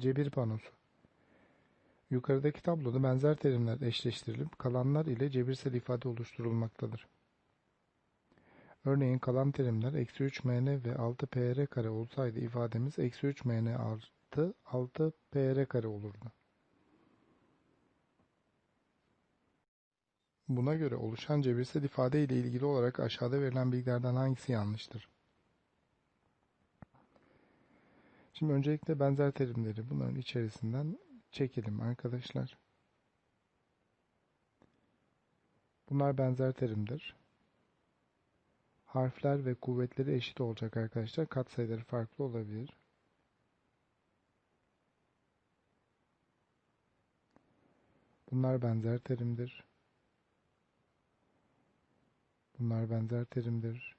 Cebir panosu. Yukarıdaki tabloda benzer terimler eşleştirilip kalanlar ile cebirsel ifade oluşturulmaktadır. Örneğin kalan terimler eksi 3mn ve 6pr kare olsaydı ifademiz eksi 3mn artı 6pr kare olurdu. Buna göre oluşan cebirsel ifade ile ilgili olarak aşağıda verilen bilgilerden hangisi yanlıştır? Şimdi öncelikle benzer terimleri bunların içerisinden çekelim arkadaşlar. Bunlar benzer terimdir. Harfler ve kuvvetleri eşit olacak arkadaşlar. Katsayıları farklı olabilir. Bunlar benzer terimdir. Bunlar benzer terimdir.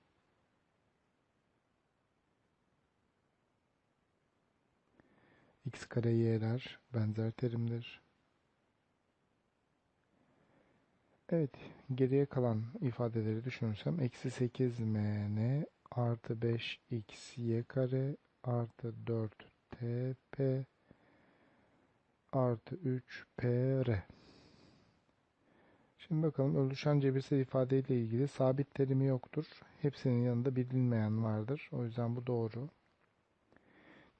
X kare y'ler benzer terimdir. Evet, geriye kalan ifadeleri düşünürsem eksi 8mn artı 5xy kare artı 4tp artı 3pr. Şimdi bakalım oluşan cebirsel ifade ile ilgili sabit terimi yoktur. Hepsinin yanında bilinmeyen vardır. O yüzden bu doğru.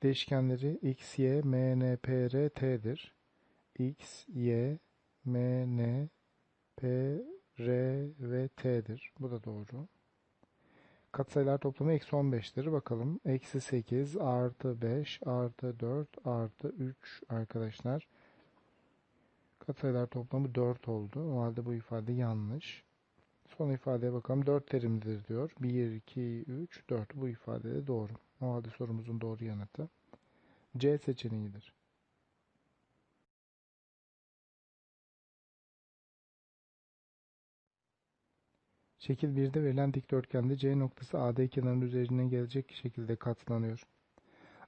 Değişkenleri x, y, m, n, p, r, t'dir. x, y, m, n, p, r ve t'dir. Bu da doğru. Katsayılar toplamı eksi 15'tir. Bakalım. Eksi 8 artı 5 artı 4 artı 3 arkadaşlar. Katsayılar toplamı 4 oldu. O halde bu ifade yanlış. Son ifadeye bakalım. 4 terimlidir diyor. 1, 2, 3, 4. Bu ifade de doğru. O halde sorumuzun doğru yanıtı C seçeneğidir. Şekil 1'de verilen dikdörtgende C noktası AD kenarının üzerine gelecek şekilde katlanıyor.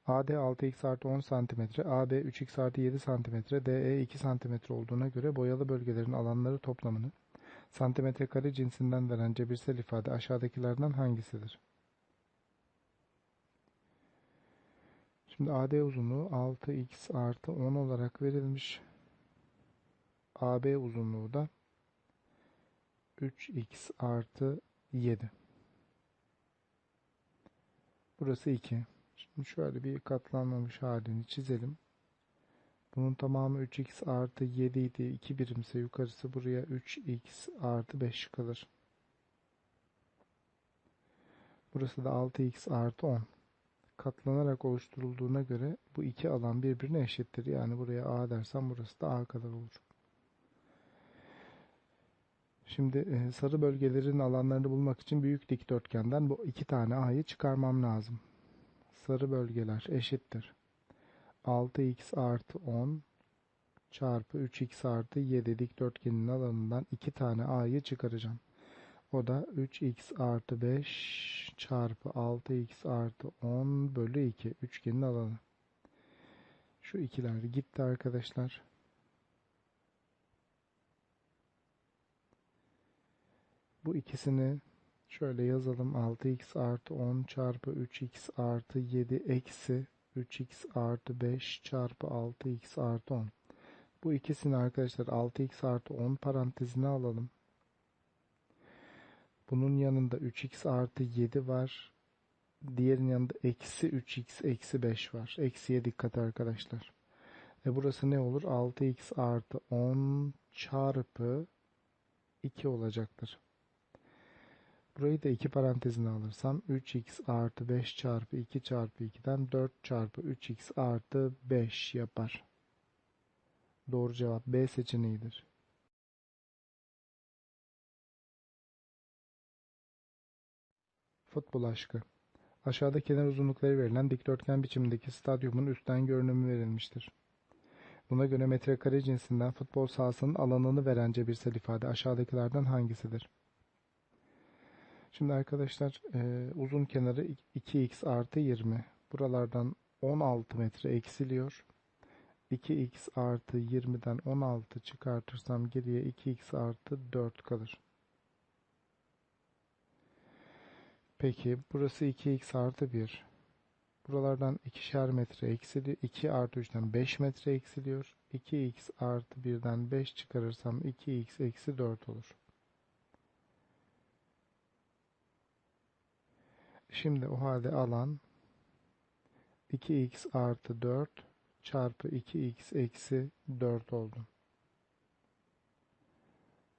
AD 6x artı 10 cm, AB 3x artı 7 cm, DE 2 cm olduğuna göre boyalı bölgelerin alanları toplamını santimetre kare cinsinden veren cebirsel ifade aşağıdakilerden hangisidir? Şimdi AD uzunluğu 6x artı 10 olarak verilmiş. AB uzunluğu da 3x artı 7. Burası 2. Şimdi şöyle bir katlanmamış halini çizelim. Bunun tamamı 3x artı 7 idi. 2 birimse yukarısı buraya 3x artı 5 kalır. Burası da 6x artı 10 katlanarak oluşturulduğuna göre bu iki alan birbirine eşittir. Yani buraya A dersem burası da A kadar olur. Şimdi e, sarı bölgelerin alanlarını bulmak için büyük dikdörtgenden bu iki tane A'yı çıkarmam lazım. Sarı bölgeler eşittir. 6x artı 10 çarpı 3x artı 7 dikdörtgenin alanından iki tane A'yı çıkaracağım. O da 3x artı 5 çarpı 6x artı 10 bölü 2 üçgenin alanı. Şu ikiler gitti arkadaşlar. Bu ikisini şöyle yazalım. 6x artı 10 çarpı 3x artı 7 eksi 3x artı 5 çarpı 6x artı 10. Bu ikisini arkadaşlar 6x artı 10 parantezine alalım. Bunun yanında 3x artı 7 var. Diğerinin yanında eksi 3x eksi 5 var. Eksiye dikkat arkadaşlar. E burası ne olur? 6x artı 10 çarpı 2 olacaktır. Burayı da 2 parantezine alırsam 3x artı 5 çarpı 2 çarpı 2'den 4 çarpı 3x artı 5 yapar. Doğru cevap B seçeneğidir. Futbol aşkı. Aşağıda kenar uzunlukları verilen dikdörtgen biçimindeki stadyumun üstten görünümü verilmiştir. Buna göre metrekare cinsinden futbol sahasının alanını veren cebirsel ifade aşağıdakilerden hangisidir? Şimdi arkadaşlar e, uzun kenarı 2x artı 20. Buralardan 16 metre eksiliyor. 2x artı 20'den 16 çıkartırsam geriye 2x artı 4 kalır. Peki burası 2x artı 1. Buralardan ikişer metre eksiliyor. 2 artı 3'ten 5 metre eksiliyor. 2x artı 1'den 5 çıkarırsam 2x eksi 4 olur. Şimdi o halde alan 2x artı 4 çarpı 2x eksi 4 oldu.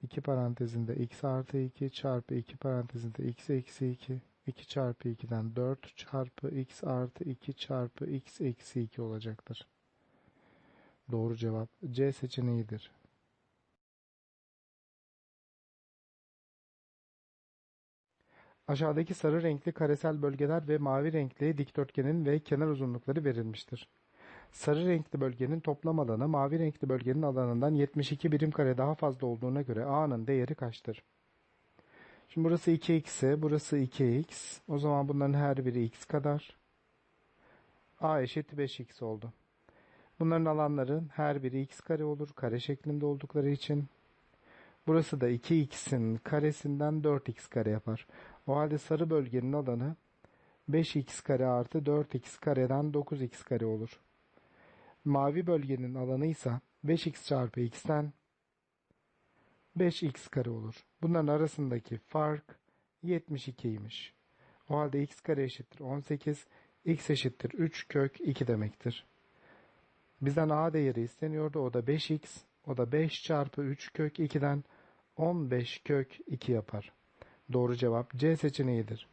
2 parantezinde x artı 2 çarpı 2 parantezinde x eksi 2 2 çarpı 2'den 4 çarpı x artı 2 çarpı x eksi 2 olacaktır. Doğru cevap C seçeneğidir. Aşağıdaki sarı renkli karesel bölgeler ve mavi renkli dikdörtgenin ve kenar uzunlukları verilmiştir. Sarı renkli bölgenin toplam alanı mavi renkli bölgenin alanından 72 birim kare daha fazla olduğuna göre A'nın değeri kaçtır? Şimdi burası 2x ise burası 2x. O zaman bunların her biri x kadar. A eşit 5x oldu. Bunların alanların her biri x kare olur. Kare şeklinde oldukları için. Burası da 2x'in karesinden 4x kare yapar. O halde sarı bölgenin alanı 5x kare artı 4x kareden 9x kare olur. Mavi bölgenin alanı ise 5x çarpı x'ten 5x kare olur. Bunların arasındaki fark 72'ymiş. O halde x kare eşittir 18, x eşittir 3 kök 2 demektir. Bizden a değeri isteniyordu. O da 5x. O da 5 çarpı 3 kök 2'den 15 kök 2 yapar. Doğru cevap C seçeneğidir.